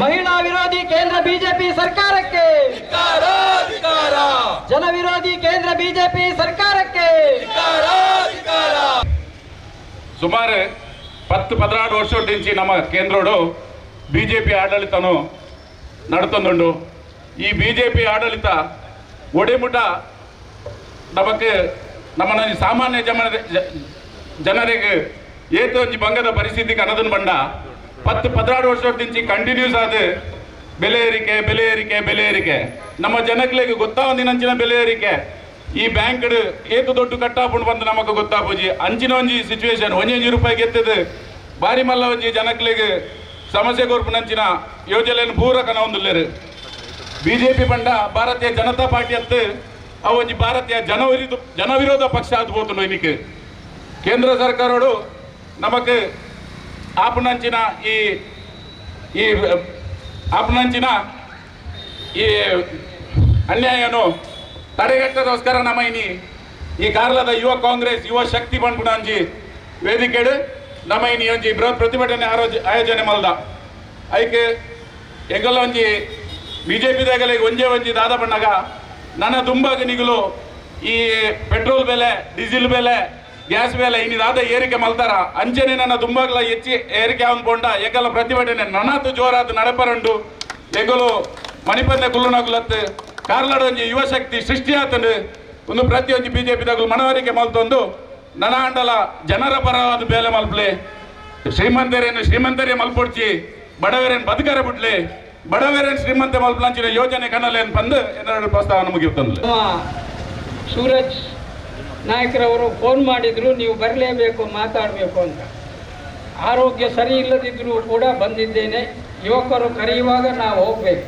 ಮಹಿಳಾ ವಿರೋಧಿ ಕೇಂದ್ರ ಬಿಜೆಪಿ ಸರ್ಕಾರಕ್ಕೆ ಧಿಕ್ಕಾರ ಧಿಕ್ಕಾರ ಜನ ವಿರೋಧಿ ಕೇಂದ್ರ ಬಿಜೆಪಿ ಸರ್ಕಾರಕ್ಕೆ ಧಿಕ್ಕಾರ ಧಿಕ್ಕಾರ ಸುಮಾರು పత్తు పదనాడు వర్షం నుంచి ನಮ್ಮ కేంద్రుడు బీజేపీ ఆడళితను నడుతుండు ಈ ಬಿ ಜೆ ಪಿ ಆಡಳಿತ ಒಡೆಮುಟ ನಮಗೆ ನಮ್ಮ ಸಾಮಾನ್ಯ ಜನ ಜನರಿಗೆ ಏತು ಒಂಜಿ ಬಂಗದ ಪರಿಸ್ಥಿತಿಗೆ ಅನ್ನೋದನ್ನ ಬಂಡ பத்து ಪತ್ರಡು ವರ್ಷದಿಂಚಿ ಕಂಟಿನ್ಯೂಸ್ ಆದ ಬೆಲೆ ಏರಿಕೆ ಬೆಲೆ ಏರಿಕೆ ಬೆಲೆ ಏರಿಕೆ. ನಮ್ಮ ಜನಗಳಿಗೆ ಗೊತ್ತಾವಂದಿನಂಚಿನ ಬೆಲೆ ಏರಿಕೆ? ಈ ಬ್ಯಾಂಕ್ ಏತು ದೊಡ್ಡ ಕಟ್ಟಾಪುಂಡು ಬಂದು ನಮಗೆ ಗೊತ್ತಾಪುಜಿ ಅಂಚಿನ ಒಂಜಿ ಸಿಚುವೇಶನ್ ಒಂಜಿ ರೂಪಾಯಿ ಗೆತ್ತದೆ ಬಾರಿ ಮಲ್ಲ ಒಂಜಿ ಜನಗಳಿಗೆ ಸಮಸ್ಯೆ ಕೊರ್ಪುನಂಚಿನ ಯೋಜನೆಯನ್ನು ಪೂರ ಕನ ಬಿಜೆಪಿ ಪಂಡ ಭಾರತೀಯ ಜನತಾ ಪಾರ್ಟಿ ಅತ್ತು, ಅವು ಒಂಜಿ ಭಾರತೀಯ ಜನವಿರೋಧ ಜನವಿರೋಧ ಪಕ್ಷ ಆದ್ಬೋದು ಇನ್ನಿಕೆ ಕೇಂದ್ರ ಸರ್ಕಾರಗಳು ನಮಗೆ ಆಪನಂಚಿನ ಈ ಈ, ಆಪನಂಚಿನ ಈ ಅನ್ಯಾಯನು ತಡೆಗಟ್ಟದೋಸ್ಕರ ನಮ್ಮ ಇನಿ ಈ ಕಾರ್ಲದ ಯುವ ಕಾಂಗ್ರೆಸ್, ಯುವ ಶಕ್ತಿ ಬಂದ್ಬಿಡ ಒಂಜಿ ವೇದಿಕೆಡು. ನಮ್ಮ ಇನಿ ಒಂಜಿ ಬೃಹತ್ ಪ್ರತಿಭಟನೆ ಆಯೋಜನೆ ಮಲ್ದ. ಐಕೆ ಎಂಗಲ್ಲ ಒಂಜಿ ಬಿಜೆಪಿ ದಾಗಲೆ ಒಂಜೇ ಒಂಜಿ ದಾದ ಬಣ್ಣಗ. ನನ್ನ ದುಂಬಾಗ ನಿಗಲು ಈ ಪೆಟ್ರೋಲ್ ಬೆಲೆ, ಡೀಸೆಲ್ ಬೆಲೆ ಗ್ಯಾಸ್ ಬೆಲೆ ಇನ್ನಿದಾದ ಏರಿಕೆ ಮಲ್ತಾರ ಅಂಚನೆ ನನ್ನ ದುಂಬಾಗ್ಲ ಹೆಚ್ಚಿ ಏರಿಕೆ ಅವನ್ ಏಕಲ ಪ್ರತಿಭಟನೆ. ನನಾತು ಜೋರಾದ ನಡಪರಂಡು. ಎಂಗಲು ಮಣಿಪಂದೆ ಕುಲ್ಲುನಗುಲತ್ ಕಾರ್ಲಡೊಂಜಿ ಯುವಶಕ್ತಿ ಸೃಷ್ಟಿಯಾತಂಡು. ಸೃಷ್ಟಿ ಆತಂಡು ಒಂದು ಪ್ರತಿಯೊಂದು ಬಿಜೆಪಿ ತಗುಲು ಮನವರಿಕೆ ಮಲ್ತೊಂದು. ನನಾಂಡಲ ಜನರ ಪರವಾದ ಬೇಲೆ ಮಲ್ಪಲೆ. ಶ್ರೀಮಂತರೇನು ಶ್ರೀಮಂತರೇ ಮಲ್ಪೊಡ್ಚಿ. ಬಡವರೇನು ಬದುಕರ ಬಿಡ್ಲಿ. ಬಡವರೇನು ಶ್ರೀಮಂತ ಮಲ್ಪಲಂಚಿನ ಯೋಜನೆ ಕಣ್ಣಲೇನು ಬಂದು ಎರಡು ಪ್ರಸ್ತಾವನೆ ಮುಗಿಯುತ್ತಂದ್ಲೆ. ಸೂರಜ್ ನಾಯಕರವರು ಫೋನ್ ಮಾಡಿದ್ರು, ನೀವು ಬರಲೇಬೇಕು, ಮಾತಾಡಬೇಕು ಅಂತ. ಆರೋಗ್ಯ ಸರಿ ಇಲ್ಲದಿದ್ದರೂ ಕೂಡ ಬಂದಿದ್ದೇನೆ. ಯುವಕರು ಕರೆಯುವಾಗ ನಾವು ಹೋಗಬೇಕು.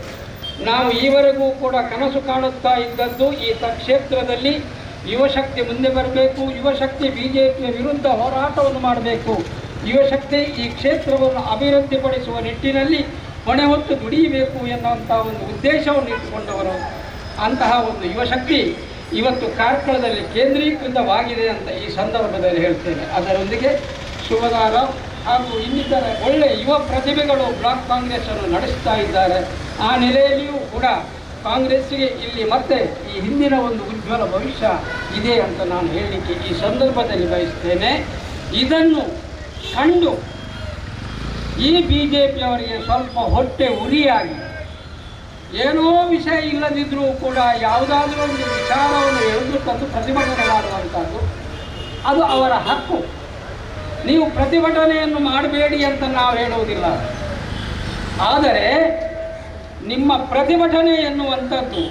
ನಾವು ಈವರೆಗೂ ಕೂಡ ಕನಸು ಕಾಣುತ್ತಾ ಇದ್ದದ್ದು ಈ ಕ್ಷೇತ್ರದಲ್ಲಿ ಯುವಶಕ್ತಿ ಮುಂದೆ ಬರಬೇಕು. ಯುವಶಕ್ತಿ ಬಿ ಜೆ ಪಿಯ ವಿರುದ್ಧ ಹೋರಾಟವನ್ನು ಮಾಡಬೇಕು. ಯುವಶಕ್ತಿ ಈ ಕ್ಷೇತ್ರವನ್ನು ಅಭಿವೃದ್ಧಿಪಡಿಸುವ ನಿಟ್ಟಿನಲ್ಲಿ ಹೊಣೆ ಹೊತ್ತು ದುಡಿಯಬೇಕು ಎನ್ನುವಂಥ ಒಂದು ಉದ್ದೇಶವನ್ನು ಇಟ್ಟುಕೊಂಡವರು ಅಂತಹ ಒಂದು ಯುವಶಕ್ತಿ. ಇವತ್ತು ಕಾರ್ಕಳದಲ್ಲಿ ಕೇಂದ್ರೀಕೃತವಾಗಿದೆ ಅಂತ ಈ ಸಂದರ್ಭದಲ್ಲಿ ಹೇಳ್ತೇನೆ. ಅದರೊಂದಿಗೆ ಶುಭದಾರ ಹಾಗೂ ಇನ್ನಿತರ ಒಳ್ಳೆಯ ಯುವ ಪ್ರತಿಭೆಗಳು ಬ್ಲಾಕ್ ಕಾಂಗ್ರೆಸ್ ಅನ್ನು ನಡೆಸ್ತಾ ಇದ್ದಾರೆ. ಆ ನೆಲೆಯಲ್ಲಿಯೂ ಕೂಡ ಕಾಂಗ್ರೆಸ್ಸಿಗೆ ಇಲ್ಲಿ ಮತ್ತೆ ಈ ಹಿಂದಿನ ಒಂದು ಉಜ್ವಲ ಭವಿಷ್ಯ ಇದೆ ಅಂತ ನಾನು ಹೇಳಲಿಕ್ಕೆ ಈ ಸಂದರ್ಭದಲ್ಲಿ ಬಯಸ್ತೇನೆ. ಇದನ್ನು ಕಂಡು ಈ ಬಿ ಜೆ ಪಿಯವರಿಗೆ ಸ್ವಲ್ಪ ಹೊಟ್ಟೆ ಉರಿಯಾಗಿ ಏನೋ ವಿಷಯ ಇಲ್ಲದಿದ್ದರೂ ಕೂಡ ಯಾವುದಾದ್ರೂ ಒಂದು ವಿಚಾರವನ್ನು ಎಳೆದು ತಂದು ಪ್ರತಿಭಟನೆ ಮಾಡುವಂಥದ್ದು ಅದು ಅವರ ಹಕ್ಕು. ನೀವು ಪ್ರತಿಭಟನೆಯನ್ನು ಮಾಡಬೇಡಿ ಅಂತ ನಾವು ಹೇಳುವುದಿಲ್ಲ. ಆದರೆ ನಿಮ್ಮ ಪ್ರತಿಭಟನೆ ಎನ್ನುವಂಥದ್ದು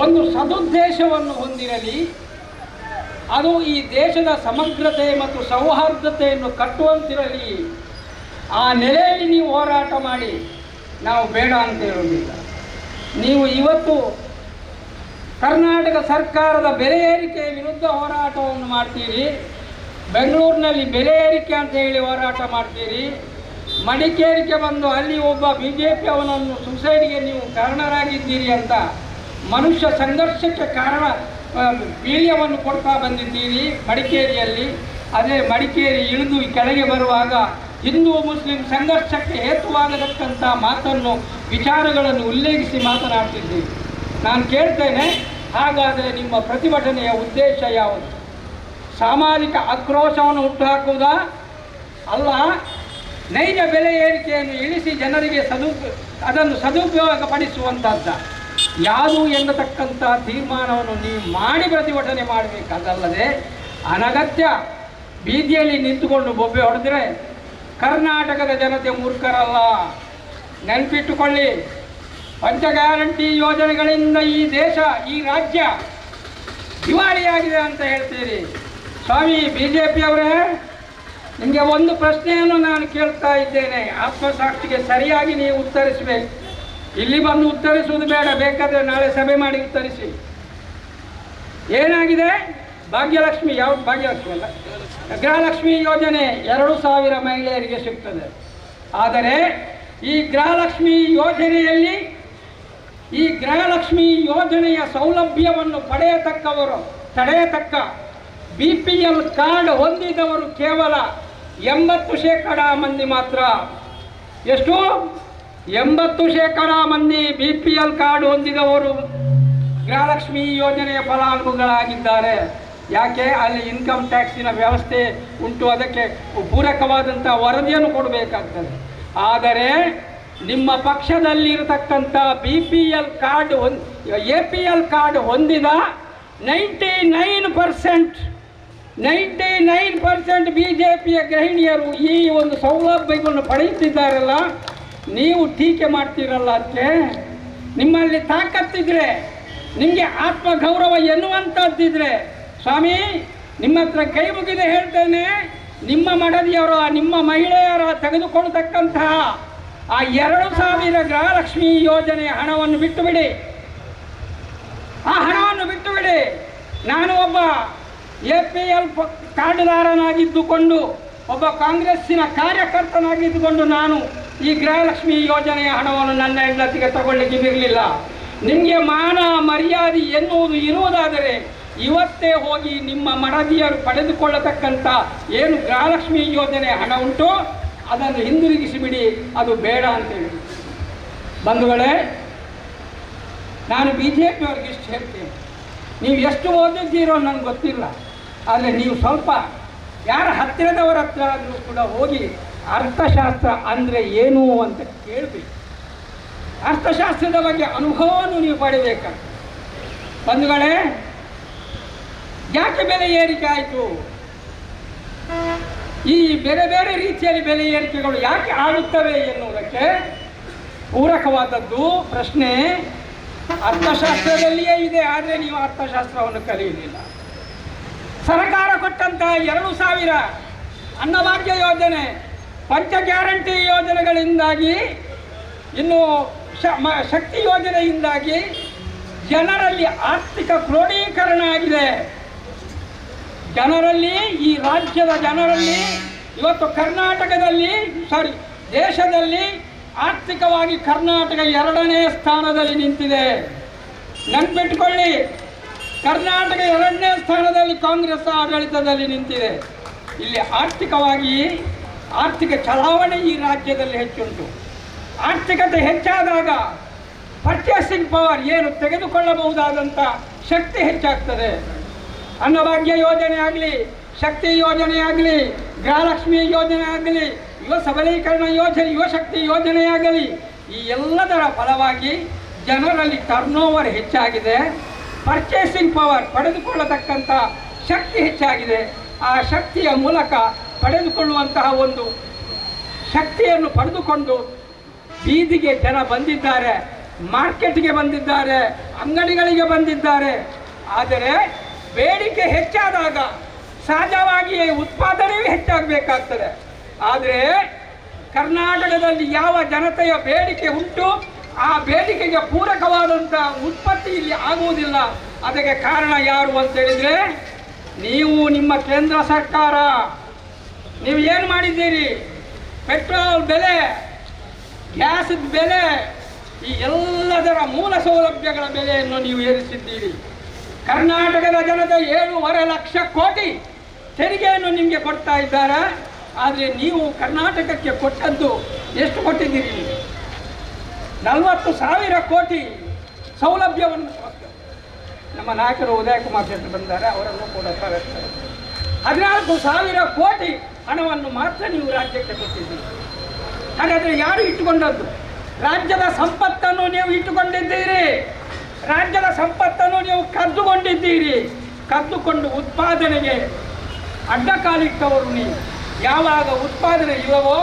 ಒಂದು ಸದುದ್ದೇಶವನ್ನು ಹೊಂದಿರಲಿ, ಅದು ಈ ದೇಶದ ಸಮಗ್ರತೆ ಮತ್ತು ಸೌಹಾರ್ದತೆಯನ್ನು ಕಟ್ಟುವಂತಿರಲಿ, ಆ ನೆಲೆಯಲ್ಲಿ ನೀವು ಹೋರಾಟ ಮಾಡಿ. ನಾವು ಬೇಡ ಅಂತ ಹೇಳುವುದಿಲ್ಲ. ನೀವು ಇವತ್ತು ಕರ್ನಾಟಕ ಸರ್ಕಾರದ ಬೆಲೆ ಏರಿಕೆಯ ವಿರುದ್ಧ ಹೋರಾಟವನ್ನು ಮಾಡ್ತೀರಿ, ಬೆಂಗಳೂರಿನಲ್ಲಿ ಬೆಲೆ ಏರಿಕೆ ಅಂತ ಹೇಳಿ ಹೋರಾಟ ಮಾಡ್ತೀರಿ ಮಡಿಕೇರಿಕೆ ಬಂದು ಅಲ್ಲಿ ಒಬ್ಬ ಬಿ ಜೆ ಪಿ ಅವನನ್ನು ಸುಸೈಡ್ಗೆ ನೀವು ಕಾರಣರಾಗಿದ್ದೀರಿ ಅಂತ ಮನುಷ್ಯ ಸಂಘರ್ಷಕ್ಕೆ ಕಾರಣ ವೀರ್ಯವನ್ನು ಕೊಡ್ತಾ ಬಂದಿದ್ದೀರಿ ಮಡಿಕೇರಿಯಲ್ಲಿ. ಅದೇ ಮಡಿಕೇರಿ ಇಳಿದು ಕೆಳಗೆ ಬರುವಾಗ ಹಿಂದೂ ಮುಸ್ಲಿಂ ಸಂಘರ್ಷಕ್ಕೆ ಹೇತುವಾಗತಕ್ಕಂಥ ಮಾತನ್ನು, ವಿಚಾರಗಳನ್ನು ಉಲ್ಲೇಖಿಸಿ ಮಾತನಾಡ್ತಿದ್ದೆ ನಾನು ಕೇಳ್ತೇನೆ, ಹಾಗಾದರೆ ನಿಮ್ಮ ಪ್ರತಿಭಟನೆಯ ಉದ್ದೇಶ ಯಾವುದು? ಸಾಮಾಜಿಕ ಆಕ್ರೋಶವನ್ನು ಹುಟ್ಟುಹಾಕುವುದಾ? ಅಲ್ಲ, ನೈಜ ಬೆಲೆ ಏರಿಕೆಯನ್ನು ಇಳಿಸಿ ಜನರಿಗೆ ಸದು ಅದನ್ನು ಸದುಪಯೋಗಪಡಿಸುವಂಥದ್ದ. ಯಾರು ಎನ್ನತಕ್ಕಂಥ ತೀರ್ಮಾನವನ್ನು ನೀವು ಮಾಡಿ ಪ್ರತಿಭಟನೆ ಮಾಡಬೇಕದಲ್ಲದೆ ಅನಗತ್ಯ ಬೀದಿಯಲ್ಲಿ ನಿಂತುಕೊಂಡು ಬೊಬ್ಬೆ ಹೊಡೆದ್ರೆ ಕರ್ನಾಟಕದ ಜನತೆ ಮೂರ್ಖರಲ್ಲ. ನೆನಪಿಟ್ಟುಕೊಳ್ಳಿ. ಪಂಚ ಗ್ಯಾರಂಟಿ ಯೋಜನೆಗಳಿಂದ ಈ ದೇಶ, ಈ ರಾಜ್ಯ ದಿವಾಳಿಯಾಗಿದೆ ಅಂತ ಹೇಳ್ತೀರಿ. ಸ್ವಾಮಿ ಬಿ ಜೆ ಪಿಯವರೇ ನಿಮಗೆ ಒಂದು ಪ್ರಶ್ನೆಯನ್ನು ನಾನು ಕೇಳ್ತಾ ಇದ್ದೇನೆ. ಆತ್ಮಸಾಕ್ಷಿಗೆ ಸರಿಯಾಗಿ ನೀವು ಉತ್ತರಿಸಬೇಕು. ಇಲ್ಲಿ ಬಂದು ಉತ್ತರಿಸುವುದು ಬೇಡ, ಬೇಕಾದರೆ ನಾಳೆ ಸಭೆ ಮಾಡಿ ಉತ್ತರಿಸಿ. ಏನಾಗಿದೆ? ಭಾಗ್ಯಲಕ್ಷ್ಮಿ ಯಾವ ಭಾಗ್ಯಲಕ್ಷ್ಮಿ ಅಲ್ಲ? ಗೃಹಲಕ್ಷ್ಮಿ ಯೋಜನೆ ಎರಡು ಸಾವಿರ ಮಹಿಳೆಯರಿಗೆ ಸಿಗ್ತದೆ. ಆದರೆ ಈ ಗೃಹಲಕ್ಷ್ಮಿ ಯೋಜನೆಯಲ್ಲಿ ಈ ಗೃಹಲಕ್ಷ್ಮಿ ಯೋಜನೆಯ ಸೌಲಭ್ಯವನ್ನು ಪಡೆಯತಕ್ಕವರು, ತಡೆಯತಕ್ಕ ಬಿ ಪಿ ಎಲ್ ಕಾರ್ಡ್ ಹೊಂದಿದವರು ಕೇವಲ ಎಂಬತ್ತು ಶೇಕಡ ಮಂದಿ ಮಾತ್ರ. ಎಷ್ಟು? ಎಂಬತ್ತು ಶೇಕಡ ಮಂದಿ ಬಿ ಪಿ ಎಲ್ ಕಾರ್ಡ್ ಹೊಂದಿದವರು ಗೃಹಲಕ್ಷ್ಮಿ ಯೋಜನೆಯ ಫಲಾನುಭವಿಗಳಾಗಿದ್ದಾರೆ. ಯಾಕೆ ಅಲ್ಲಿ ಇನ್ಕಮ್ ಟ್ಯಾಕ್ಸಿನ ವ್ಯವಸ್ಥೆ ಉಂಟು? ಅದಕ್ಕೆ ಪೂರಕವಾದಂಥ ವರದಿಯನ್ನು ಕೊಡಬೇಕಾಗ್ತದೆ. ಆದರೆ ನಿಮ್ಮ ಪಕ್ಷದಲ್ಲಿರತಕ್ಕಂಥ ಬಿ ಪಿ ಎಲ್ ಕಾರ್ಡ್ ಹೊಂದ್ ಎ ಪಿ ಎಲ್ ಕಾರ್ಡ್ ಹೊಂದಿದ ninety nine percent ninety nine percent B J ಪಿಯ ಗೃಹಿಣಿಯರು ಈ ಒಂದು ಸೌಲಭ್ಯವನ್ನು ಪಡೆಯುತ್ತಿದ್ದಾರಲ್ಲ, ನೀವು ಟೀಕೆ ಮಾಡ್ತೀರಲ್ಲ ಅದಕ್ಕೆ? ನಿಮ್ಮಲ್ಲಿ ತಾಕತ್ತಿದ್ರೆ, ನಿಮಗೆ ಆತ್ಮಗೌರವ ಎನ್ನುವಂಥದ್ದಿದ್ರೆ ಸ್ವಾಮಿ, ನಿಮ್ಮ ಹತ್ರ ಕೈ ಮುಗಿದೆ ಹೇಳ್ತೇನೆ, ನಿಮ್ಮ ಮಡದಿಯವರು ನಿಮ್ಮ ಮಹಿಳೆಯರ ತೆಗೆದುಕೊಳ್ತಕ್ಕಂತಹ ಆ ಎರಡು ಸಾವಿರ ಗೃಹಲಕ್ಷ್ಮಿ ಯೋಜನೆಯ ಹಣವನ್ನು ಬಿಟ್ಟು ಬಿಡಿ ಆ ಹಣವನ್ನು ಬಿಟ್ಟು ಬಿಡಿ ನಾನು ಒಬ್ಬ ಎ ಪಿ ಎಲ್ ಕಾರ್ಡ್ದಾರನಾಗಿದ್ದುಕೊಂಡು, ಒಬ್ಬ ಕಾಂಗ್ರೆಸ್ಸಿನ ಕಾರ್ಯಕರ್ತನಾಗಿದ್ದುಕೊಂಡು ನಾನು ಈ ಗೃಹಲಕ್ಷ್ಮಿ ಯೋಜನೆಯ ಹಣವನ್ನು ನನ್ನ ಹೆಂಡತಿಗೆ ತಗೊಳ್ಳಿಕ್ಕೆ ಬಿರಲಿಲ್ಲ. ನಿಮಗೆ ಮಾನ ಮರ್ಯಾದೆ ಎನ್ನುವುದು ಇರುವುದಾದರೆ ಇವತ್ತೇ ಹೋಗಿ ನಿಮ್ಮ ಮಡದಿಯರು ಪಡೆದುಕೊಳ್ಳತಕ್ಕಂಥ ಏನು ಗೃಹಲಕ್ಷ್ಮಿ ಯೋಜನೆ ಹಣ ಉಂಟು, ಅದನ್ನು ಹಿಂದಿರುಗಿಸಿಬಿಡಿ, ಅದು ಬೇಡ ಅಂತೇಳಿ. ಬಂಧುಗಳೇ, ನಾನು ಬಿ ಜೆ ಪಿಯವ್ರಿಗೆ ಇಷ್ಟು ಹೇಳ್ತೀನಿ. ನೀವು ಎಷ್ಟು ಓದಿದ್ದೀರೋ ನನಗೆ ಗೊತ್ತಿಲ್ಲ, ಆದರೆ ನೀವು ಸ್ವಲ್ಪ ಯಾರ ಹತ್ತಿರದವರ ಹತ್ರ ಆದರೂ ಕೂಡ ಹೋಗಿ ಅರ್ಥಶಾಸ್ತ್ರ ಅಂದರೆ ಏನು ಅಂತ ಕೇಳಬೇಕು. ಅರ್ಥಶಾಸ್ತ್ರದ ಬಗ್ಗೆ ಅನುಭವವನ್ನು ನೀವು ಪಡಿಬೇಕಂತ. ಬಂಧುಗಳೇ ಯಾಕೆ ಬೆಲೆ ಏರಿಕೆ ಆಯಿತು? ಈ ಬೇರೆ ಬೇರೆ ರೀತಿಯಲ್ಲಿ ಬೆಲೆ ಏರಿಕೆಗಳು ಯಾಕೆ ಆಗುತ್ತವೆ ಎನ್ನುವುದಕ್ಕೆ ಪೂರಕವಾದದ್ದು ಪ್ರಶ್ನೆ ಅರ್ಥಶಾಸ್ತ್ರದಲ್ಲಿಯೇ ಇದೆ, ಆದರೆ ನೀವು ಅರ್ಥಶಾಸ್ತ್ರವನ್ನು ಕಲಿಯಲಿಲ್ಲ ಸರ್ಕಾರ ಕೊಟ್ಟಂತಹ ಎರಡು ಸಾವಿರ ಅನ್ನಭಾಗ್ಯ ಯೋಜನೆ, ಪಂಚ ಗ್ಯಾರಂಟಿ ಯೋಜನೆಗಳಿಂದಾಗಿ, ಇನ್ನು ಶಕ್ತಿ ಯೋಜನೆಯಿಂದಾಗಿ ಜನರಲ್ಲಿ ಆರ್ಥಿಕ ಕ್ರೋಢೀಕರಣ ಆಗಿದೆ. ಜನರಲ್ಲಿ, ಈ ರಾಜ್ಯದ ಜನರಲ್ಲಿ, ಇವತ್ತು ಕರ್ನಾಟಕದಲ್ಲಿ ಸಾರಿ ದೇಶದಲ್ಲಿ ಆರ್ಥಿಕವಾಗಿ ಕರ್ನಾಟಕ ಎರಡನೇ ಸ್ಥಾನದಲ್ಲಿ ನಿಂತಿದೆ. ನೆನ್ಪಿಟ್ಕೊಳ್ಳಿ, ಕರ್ನಾಟಕ ಎರಡನೇ ಸ್ಥಾನದಲ್ಲಿ ಕಾಂಗ್ರೆಸ್ ಆಡಳಿತದಲ್ಲಿ ನಿಂತಿದೆ. ಇಲ್ಲಿ ಆರ್ಥಿಕವಾಗಿ ಆರ್ಥಿಕ ಚಲಾವಣೆ ಈ ರಾಜ್ಯದಲ್ಲಿ ಹೆಚ್ಚುಂಟು. ಆರ್ಥಿಕತೆ ಹೆಚ್ಚಾದಾಗ ಪರ್ಚೇಸಿಂಗ್ ಪವರ್ ಏನು ತೆಗೆದುಕೊಳ್ಳಬಹುದಾದಂಥ ಶಕ್ತಿ ಹೆಚ್ಚಾಗ್ತದೆ. ಅನ್ನಭಾಗ್ಯ ಯೋಜನೆ ಆಗಲಿ, ಶಕ್ತಿ ಯೋಜನೆ ಆಗಲಿ, ಗೃಹಲಕ್ಷ್ಮಿ ಯೋಜನೆ ಆಗಲಿ, ಯುವ ಸಬಲೀಕರಣ ಯೋಜನೆ ಯುವಶಕ್ತಿ ಯೋಜನೆ ಆಗಲಿ, ಈ ಎಲ್ಲದರ ಫಲವಾಗಿ ಜನರಲ್ಲಿ ಟರ್ನ್ ಓವರ್ ಹೆಚ್ಚಾಗಿದೆ. ಪರ್ಚೇಸಿಂಗ್ ಪವರ್ ಪಡೆದುಕೊಳ್ಳತಕ್ಕಂಥ ಶಕ್ತಿ ಹೆಚ್ಚಾಗಿದೆ. ಆ ಶಕ್ತಿಯ ಮೂಲಕ ಪಡೆದುಕೊಳ್ಳುವಂತಹ ಒಂದು ಶಕ್ತಿಯನ್ನು ಪಡೆದುಕೊಂಡು ಬೀದಿಗೆ ಜನ ಬಂದಿದ್ದಾರೆ ಮಾರ್ಕೆಟ್ಗೆ ಬಂದಿದ್ದಾರೆ, ಅಂಗಡಿಗಳಿಗೆ ಬಂದಿದ್ದಾರೆ. ಆದರೆ ಬೇಡಿಕೆ ಹೆಚ್ಚಾದಾಗ ಸಹಜವಾಗಿ ಉತ್ಪಾದನೆಯೂ ಹೆಚ್ಚಾಗಬೇಕಾಗ್ತದೆ. ಆದರೆ ಕರ್ನಾಟಕದಲ್ಲಿ ಯಾವ ಜನತೆಯ ಬೇಡಿಕೆ ಉಂಟು, ಆ ಬೇಡಿಕೆಗೆ ಪೂರಕವಾದಂಥ ಉತ್ಪತ್ತಿ ಇಲ್ಲಿ ಆಗುವುದಿಲ್ಲ. ಅದಕ್ಕೆ ಕಾರಣ ಯಾರು ಅಂತ ಹೇಳಿದರೆ, ನೀವು ನಿಮ್ಮ ಕೇಂದ್ರ ಸರ್ಕಾರ, ನೀವು ಏನು ಮಾಡಿದ್ದೀರಿ? ಪೆಟ್ರೋಲ್ ಬೆಲೆ ಗ್ಯಾಸದ ಬೆಲೆ, ಈ ಎಲ್ಲದರ ಮೂಲ ಸೌಲಭ್ಯಗಳ ಬೆಲೆಯನ್ನು ನೀವು ಏರಿಸಿದ್ದೀರಿ. ಕರ್ನಾಟಕದ ಜನತೆ ಏಳೂವರೆ ಲಕ್ಷ ಕೋಟಿ ತೆರಿಗೆಯನ್ನು ನಿಮಗೆ ಕೊಡ್ತಾ ಇದ್ದಾರೆ? ಆದರೆ ನೀವು ಕರ್ನಾಟಕಕ್ಕೆ ಕೊಟ್ಟದ್ದು ಎಷ್ಟು ಕೊಟ್ಟಿದ್ದೀರಿ ನಲವತ್ತು ಸಾವಿರ ಕೋಟಿ ಸೌಲಭ್ಯವನ್ನು ನಮ್ಮ ನಾಯಕರು ಉದಯ ಕುಮಾರ್ ಶೆಟ್ಟಿ ಬಂದಾರೆ, ಅವರನ್ನು ಕೂಡ ಸ್ವಾಗತಿಸ್ತಾರೆ. ಹದಿನಾಲ್ಕು ಸಾವಿರ ಕೋಟಿ ಹಣವನ್ನು ಮಾತ್ರ ನೀವು ರಾಜ್ಯಕ್ಕೆ ಕೊಟ್ಟಿದ್ದೀರಿ. ಹಾಗಾದರೆ ಯಾರು ಇಟ್ಟುಕೊಂಡದ್ದು? ರಾಜ್ಯದ ಸಂಪತ್ತನ್ನು ನೀವು ಇಟ್ಟುಕೊಂಡಿದ್ದೀರಿ. ರಾಜ್ಯದ ಸಂಪತ್ತನ್ನು ನೀವು ಕದ್ದುಕೊಂಡಿದ್ದೀರಿ. ಕದ್ದುಕೊಂಡು ಉತ್ಪಾದನೆಗೆ ಅಡ್ಡಕಾಲಿಟ್ಟವರು ನೀವು. ಯಾವಾಗ ಉತ್ಪಾದನೆ ಇಲ್ಲವೋ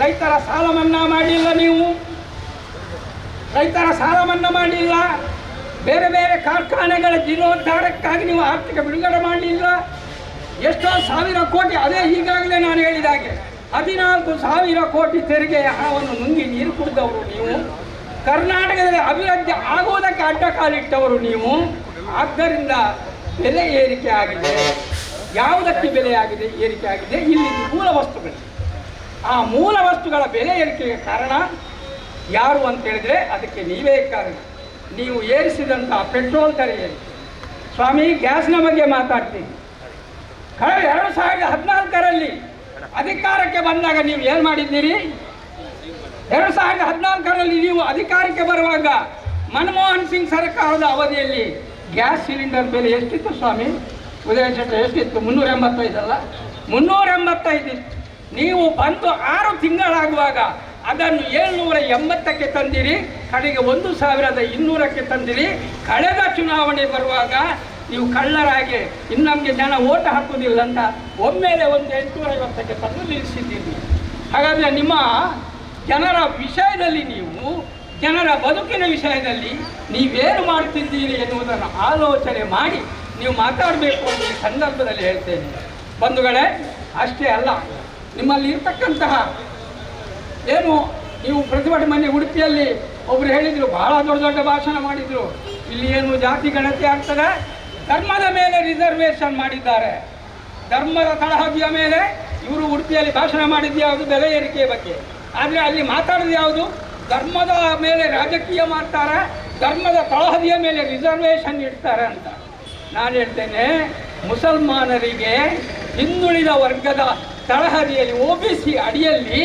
ರೈತರ ಸಾಲ ಮನ್ನಾ ಮಾಡಿಲ್ಲ ನೀವು. ರೈತರ ಸಾಲ ಮನ್ನಾ ಮಾಡಿಲ್ಲ. ಬೇರೆ ಬೇರೆ ಕಾರ್ಖಾನೆಗಳ ಜೀರ್ಣೋದ್ಧಾರಕ್ಕಾಗಿ ನೀವು ಆರ್ಥಿಕ ಬಿಡುಗಡೆ ಮಾಡಲಿಲ್ಲ ಎಷ್ಟೋ ಸಾವಿರ ಕೋಟಿ, ಅದೇ ಈಗಾಗಲೇ ನಾನು ಹೇಳಿದ ಹಾಗೆ ಹದಿನಾಲ್ಕು ಸಾವಿರ ಕೋಟಿ ತೆರಿಗೆಯ ಹಣವನ್ನು ನುಂಗಿ ನೀರು ಕುಡಿದವರು ನೀವು. ಕರ್ನಾಟಕದಲ್ಲಿ ಅಭಿವೃದ್ಧಿ ಆಗುವುದಕ್ಕೆ ಅಡ್ಡ ಕಾಲಿಟ್ಟವರು ನೀವು. ಆದ್ದರಿಂದ ಬೆಲೆ ಏರಿಕೆ ಆಗಿದೆ. ಯಾವುದಕ್ಕೆ ಬೆಲೆ ಆಗಿದೆ? ಏರಿಕೆ ಆಗಿದೆ. ಇಲ್ಲಿ ಮೂಲ ವಸ್ತುಗಳು. ಆ ಮೂಲ ವಸ್ತುಗಳ ಬೆಲೆ ಏರಿಕೆಗೆ ಕಾರಣ ಯಾರು ಅಂತ ಹೇಳಿದ್ರೆ ಅದಕ್ಕೆ ನೀವೇ ಕಾರಣ. ನೀವು ಏರಿಸಿದಂಥ ಪೆಟ್ರೋಲ್ ದರ ಏರಿಕೆ. ಸ್ವಾಮಿ, ಗ್ಯಾಸ್ನ ಬಗ್ಗೆ ಮಾತಾಡ್ತೀನಿ. ಕಳೆದ ಎರಡು ಸಾವಿರದ ಹದಿನಾಲ್ಕರಲ್ಲಿ ಅಧಿಕಾರಕ್ಕೆ ಬಂದಾಗ ನೀವು ಏನು ಮಾಡಿದ್ದೀರಿ? ಎರಡು ಸಾವಿರದ ಹದಿನಾಲ್ಕರಲ್ಲಿ ನೀವು ಅಧಿಕಾರಕ್ಕೆ ಬರುವಾಗ ಮನಮೋಹನ್ ಸಿಂಗ್ ಸರ್ಕಾರದ ಅವಧಿಯಲ್ಲಿ ಗ್ಯಾಸ್ ಸಿಲಿಂಡರ್ ಬೆಲೆ ಎಷ್ಟಿತ್ತು ಸ್ವಾಮಿ? ಉದಯ ಶೆಟ್ಟರ್ ಎಷ್ಟಿತ್ತು? ಮುನ್ನೂರ ಎಂಬತ್ತೈದಲ್ಲ ಮುನ್ನೂರ ಎಂಬತ್ತೈದಿತ್ತು ನೀವು ಬಂದು ಆರು ತಿಂಗಳಾಗುವಾಗ ಅದನ್ನು ಏಳ್ನೂರ ಎಂಬತ್ತಕ್ಕೆ ತಂದಿರಿ, ಕಡೆಗೆ ಒಂದು ಸಾವಿರದ ಇನ್ನೂರಕ್ಕೆ ತಂದಿರಿ. ಕಳೆದ ಚುನಾವಣೆ ಬರುವಾಗ ನೀವು ಕಳ್ಳರಾಗಿ ಇನ್ನು ನಮಗೆ ಜನ ಓಟ ಹಾಕುವುದಿಲ್ಲ ಅಂತ ಒಮ್ಮೆಲೆ ಒಂದು ಎಂಟುನೂರ ಐವತ್ತಕ್ಕೆ ತಂದು ನಿಲ್ಲಿಸಿದ್ದೀರಿ. ಹಾಗಾದರೆ ನಿಮ್ಮ ಜನರ ವಿಷಯದಲ್ಲಿ ನೀವು, ಜನರ ಬದುಕಿನ ವಿಷಯದಲ್ಲಿ ನೀವೇನು ಮಾಡ್ತಿದ್ದೀರಿ ಎನ್ನುವುದನ್ನು ಆಲೋಚನೆ ಮಾಡಿ ನೀವು ಮಾತಾಡಬೇಕು ಅಂತ ಈ ಸಂದರ್ಭದಲ್ಲಿ ಹೇಳ್ತೇನೆ. ಬಂಧುಗಳೇ, ಅಷ್ಟೇ ಅಲ್ಲ, ನಿಮ್ಮಲ್ಲಿ ಇರ್ತಕ್ಕಂತಹ ಏನು ನೀವು ಪ್ರತಿಭಟನೆ ಮನೆ ಉಡುಪಿಯಲ್ಲಿ ಒಬ್ರು ಹೇಳಿದರು, ಬಹಳ ದೊಡ್ಡ ದೊಡ್ಡ ಭಾಷಣ ಮಾಡಿದರು, ಇಲ್ಲಿ ಏನು ಜಾತಿ ಗಣತಿ ಆಗ್ತದೆ? ಧರ್ಮದ ಮೇಲೆ ರಿಸರ್ವೇಷನ್ ಮಾಡಿದ್ದಾರೆ. ಧರ್ಮದ ತಳಹದಿಯ ಮೇಲೆ ಇವರು ಉಡುಪಿಯಲ್ಲಿ ಭಾಷಣ ಮಾಡಿದ್ದು ಯಾವುದು ಬೆಲೆ ಏರಿಕೆಯ ಬಗ್ಗೆ. ಆದರೆ ಅಲ್ಲಿ ಮಾತಾಡೋದು ಯಾವುದು? ಧರ್ಮದ ಮೇಲೆ ರಾಜಕೀಯ ಮಾಡ್ತಾರೆ, ಧರ್ಮದ ತಳಹದಿಯ ಮೇಲೆ ರಿಸರ್ವೇಷನ್ ಇಡ್ತಾರೆ ಅಂತ. ನಾನು ಹೇಳ್ತೇನೆ, ಮುಸಲ್ಮಾನರಿಗೆ ಹಿಂದುಳಿದ ವರ್ಗದ ತಳಹದಿಯಲ್ಲಿ ಒ ಬಿ ಅಡಿಯಲ್ಲಿ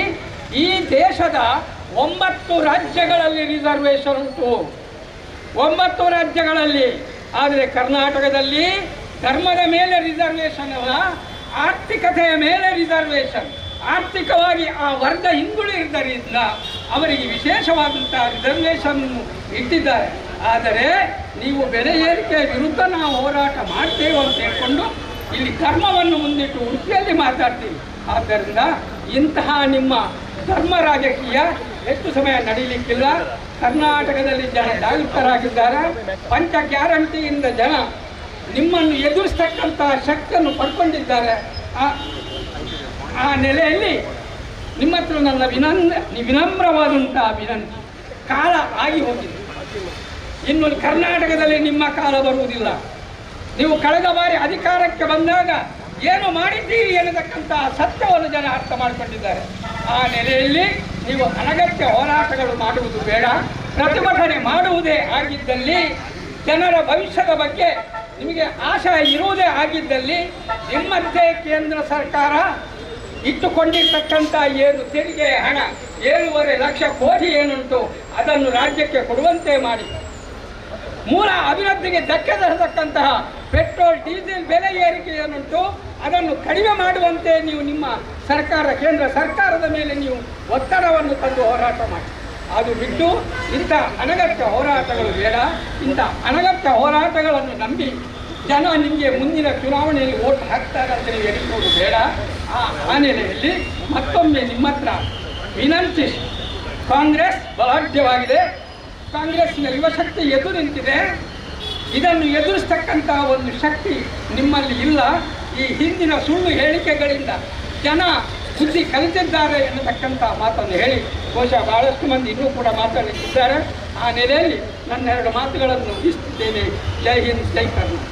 ಈ ದೇಶದ ಒಂಬತ್ತು ರಾಜ್ಯಗಳಲ್ಲಿ ರಿಸರ್ವೇಷನ್ ಉಂಟು. ಒಂಬತ್ತು ರಾಜ್ಯಗಳಲ್ಲಿ, ಆದರೆ ಕರ್ನಾಟಕದಲ್ಲಿ ಧರ್ಮದ ಮೇಲೆ ರಿಸರ್ವೇಷನ್ ಆರ್ಥಿಕತೆಯ ಮೇಲೆ ರಿಸರ್ವೇಷನ್ ಆರ್ಥಿಕವಾಗಿ ಆ ವರ್ಗ ಹಿಂದುಳಿದ್ದರಿಂದ ಅವರಿಗೆ ವಿಶೇಷವಾದಂಥ ರಿಸರ್ವೇಷನ್ ಇಟ್ಟಿದ್ದಾರೆ. ಆದರೆ ನೀವು ಬೆಲೆ ಏರಿಕೆಯ ವಿರುದ್ಧ ನಾವು ಹೋರಾಟ ಮಾಡ್ತೇವೆ ಅಂತ ಹೇಳಿಕೊಂಡು ಇಲ್ಲಿ ಧರ್ಮವನ್ನು ಮುಂದಿಟ್ಟು ಉಡುಪಿಯಲ್ಲಿ ಮಾತಾಡ್ತೀವಿ. ಆದ್ದರಿಂದ ಇಂತಹ ನಿಮ್ಮ ಧರ್ಮ ರಾಜಕೀಯ ಹೆಚ್ಚು ಸಮಯ ನಡೀಲಿಕ್ಕಿಲ್ಲ. ಕರ್ನಾಟಕದಲ್ಲಿ ಜನ ಜಾಗೃತರಾಗಿದ್ದಾರೆ. ಪಂಚ ಗ್ಯಾರಂಟಿಯಿಂದ ಜನ ನಿಮ್ಮನ್ನು ಎದುರಿಸ್ತಕ್ಕಂತಹ ಶಕ್ತಿಯನ್ನು ಪಡ್ಕೊಂಡಿದ್ದಾರೆ. ಆ- ನೆಲೆಯಲ್ಲಿ ನಿಮ್ಮ ಹತ್ರ ನನ್ನ ವಿನಂದ ವಿನಮ್ರವಾದಂತಹ ವಿನಂತಿ ಕಾಲ ಆಗಿ ಹೋಗಿದೆ. ಇನ್ನು ಕರ್ನಾಟಕದಲ್ಲಿ ನಿಮ್ಮ ಕಾಲ ಬರುವುದಿಲ್ಲ. ನೀವು ಕಳೆದ ಬಾರಿ ಅಧಿಕಾರಕ್ಕೆ ಬಂದಾಗ ಏನು ಮಾಡಿದ್ದೀರಿ ಎನ್ನತಕ್ಕಂತಹ ಸತ್ಯವನ್ನು ಜನ ಅರ್ಥ ಮಾಡಿಕೊಂಡಿದ್ದಾರೆ. ಆ ನೆಲೆಯಲ್ಲಿ ನೀವು ಅನಗತ್ಯ ಹೋರಾಟಗಳು ಮಾಡುವುದು ಬೇಡ. ಪ್ರತಿಭಟನೆ ಮಾಡುವುದೇ ಆಗಿದ್ದಲ್ಲಿ ಜನರ ಭವಿಷ್ಯದ ಬಗ್ಗೆ ನಿಮಗೆ ಆಶಯ ಇರುವುದೇ ಆಗಿದ್ದಲ್ಲಿ ನಿಮ್ಮಂತೆ ಕೇಂದ್ರ ಸರ್ಕಾರ ಇಟ್ಟುಕೊಂಡಿರ್ತಕ್ಕಂಥ ಏನು ತೆರಿಗೆ ಹಣ, ಏಳುವರೆ ಲಕ್ಷ ಕೋಟಿ ಏನುಂಟು, ಅದನ್ನು ರಾಜ್ಯಕ್ಕೆ ಕೊಡುವಂತೆ ಮಾಡಿ. ಮೂಲ ಅಭಿವೃದ್ಧಿಗೆ ಧಕ್ಕೆ ತರತಕ್ಕಂತಹ ಪೆಟ್ರೋಲ್, ಡೀಸೆಲ್ ಬೆಲೆ ಏರಿಕೆ ಏನುಂಟು, ಅದನ್ನು ಕಡಿಮೆ ಮಾಡುವಂತೆ ನೀವು ನಿಮ್ಮ ಸರ್ಕಾರ, ಕೇಂದ್ರ ಸರ್ಕಾರದ ಮೇಲೆ ನೀವು ಒತ್ತಡವನ್ನು ತಂದು ಹೋರಾಟ ಮಾಡಿ. ಅದು ಬಿಟ್ಟು ಇಂಥ ಅನಗತ್ಯ ಹೋರಾಟಗಳು ಬೇಡ. ಇಂಥ ಅನಗತ್ಯ ಹೋರಾಟಗಳನ್ನು ನಂಬಿ ಜನ ನಿಮಗೆ ಮುಂದಿನ ಚುನಾವಣೆಯಲ್ಲಿ ಓಟ್ ಹಾಕ್ತಾರೆ ಅಂತ ನೀವು ಎಣಿಸೋದು ಬೇಡ. ಆ ನೆಲೆಯಲ್ಲಿ ಮತ್ತೊಮ್ಮೆ ನಿಮ್ಮ ಹತ್ರ ವಿನಂತಿ, ಕಾಂಗ್ರೆಸ್ ಬಲಾಢ್ಯವಾಗಿದೆ. ಕಾಂಗ್ರೆಸ್ನ ಯುವಶಕ್ತಿ ಎದುರು ನಿಂತಿದೆ. ಇದನ್ನು ಎದುರಿಸ್ತಕ್ಕಂತಹ ಒಂದು ಶಕ್ತಿ ನಿಮ್ಮಲ್ಲಿ ಇಲ್ಲ. ಈ ಹಿಂದಿನ ಸುಳ್ಳು ಹೇಳಿಕೆಗಳಿಂದ ಜನ ಬುದ್ಧಿ ಕಲಿತಿದ್ದಾರೆ ಎನ್ನತಕ್ಕಂಥ ಮಾತನ್ನು ಹೇಳಿ, ಬಹುಶಃ ಭಾಳಷ್ಟು ಮಂದಿ ಇನ್ನೂ ಕೂಡ ಮಾತಾಡುತ್ತಿದ್ದಾರೆ ಆ ನೆಲೆಯಲ್ಲಿ ನನ್ನ ಎರಡು ಮಾತುಗಳನ್ನು ಮುಗಿಸುತ್ತಿದ್ದೇನೆ. ಜೈ ಹಿಂದ್, ಜೈ ಕರ್ನಾಟಕ.